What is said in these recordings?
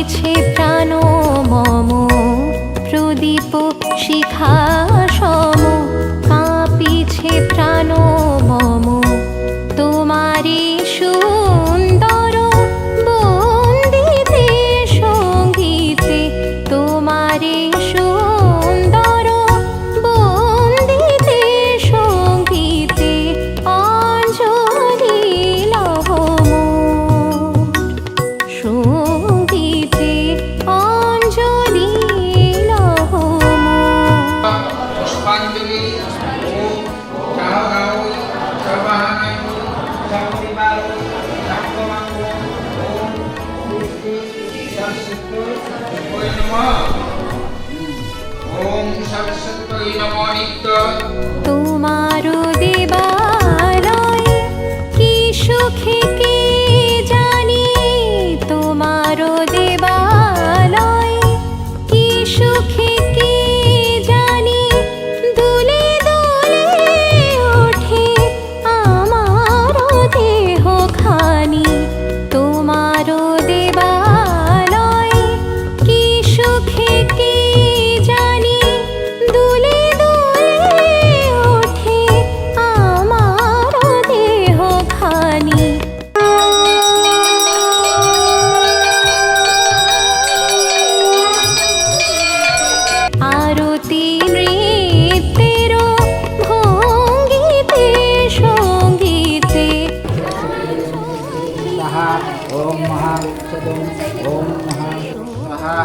হয়েছে প্রাণ মম প্রদীপ শিখা ওম সরস্বতী নমো নিত্য জানি? তোমার দেবালয়ে, কি সুখে কে জানি? দুলে দুলে ওঠে দেহ খানি ఓం మహా ఓం మహా మహా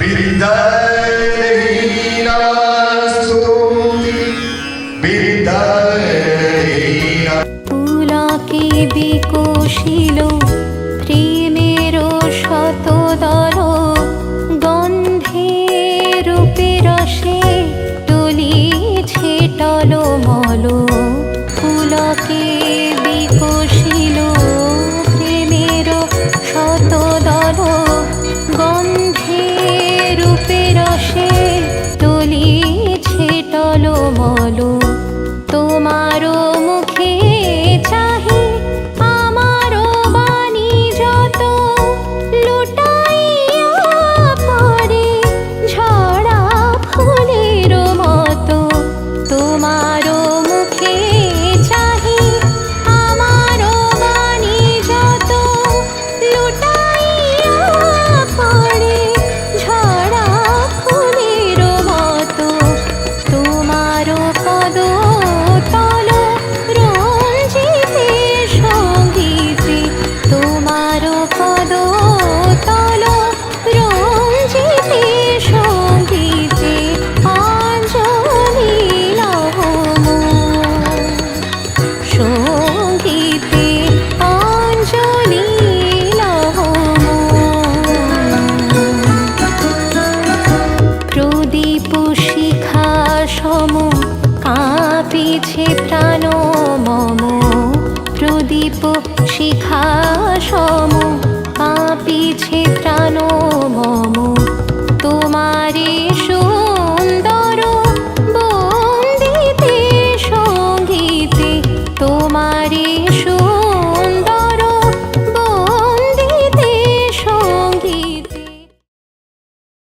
bir der শিখা সম কাঁপিছে প্রাণ মম। প্রদীপ শিখা সম